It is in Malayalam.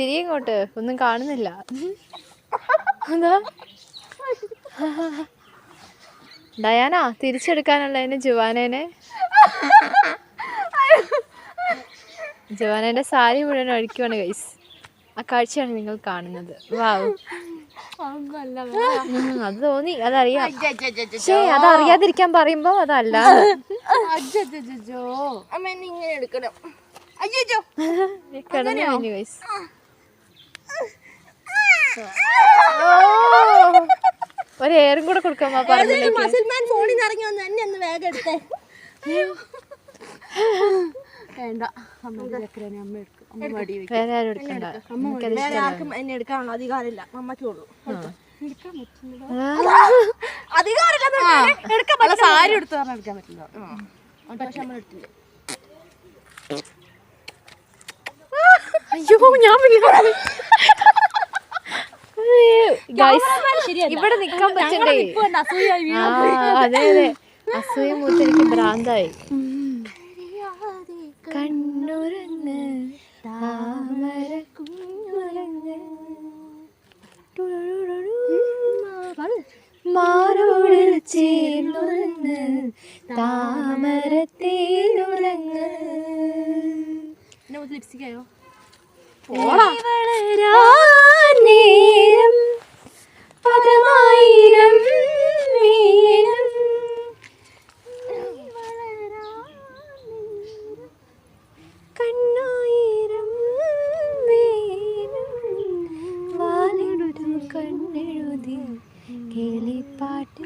തിരിയങ്ങോട്ട്. ഒന്നും കാണുന്നില്ല. എന്താ? ഡയാന എന്നെ ജുവാനേനെ. ജുവാനേന്റെ സാരി മുഴുവൻ ഒഴിക്കുവാണ് ഗൈസ്. ആ കാഴ്ചയാണ് നിങ്ങൾ കാണുന്നത്. വാവ്. അത് തോന്നി. അതറിയാം. പക്ഷേ അറിയാതിരിക്കാൻ പറയുമ്പോ അതല്ല ഇങ്ങനെ എടുക്കണം അയ്യോ. ഗൈസ് ഒരു എയറും കൂടെ കൊടുക്കാം ആ പറമ്പിലേക്ക്. മസിൽമാൻ ഫോണിൽ നിന്ന് ഇറങ്ങി വന്ന് എന്നെ ഒന്ന് വേഗം എടുത്തേ. വേണ്ട. വേറെ ആരും എടുക്കണ്ട. നമുക്കത് വേറെ ആർക്കും എന്നെ എടുക്കാനുള്ള അധികാരമില്ല. അമ്മയ്ക്കുള്ളൂ അധികാരമില്ല എടുക്കാൻ പറ്റില്ല സാരി എടുത്ത് പറഞ്ഞാൽ എടുക്കാൻ പറ്റില്ല പക്ഷെ എടുത്തില്ല. അയ്യോ ഞാൻ ഇവിടെ നിക്കാൻ പറ്റണ്ടേ? അതെ അതെ. അസൂയ മൂത്തെനിക്ക് ഭ്രാന്തായി. കണ്ണുറങ്ങ് താമര മാറോട് ചേർന്നുറങ്ങ് താമരത്തേനുറങ്ങ് ലിപ്സ്റ്റിക്കായോ கேலி பாட்டு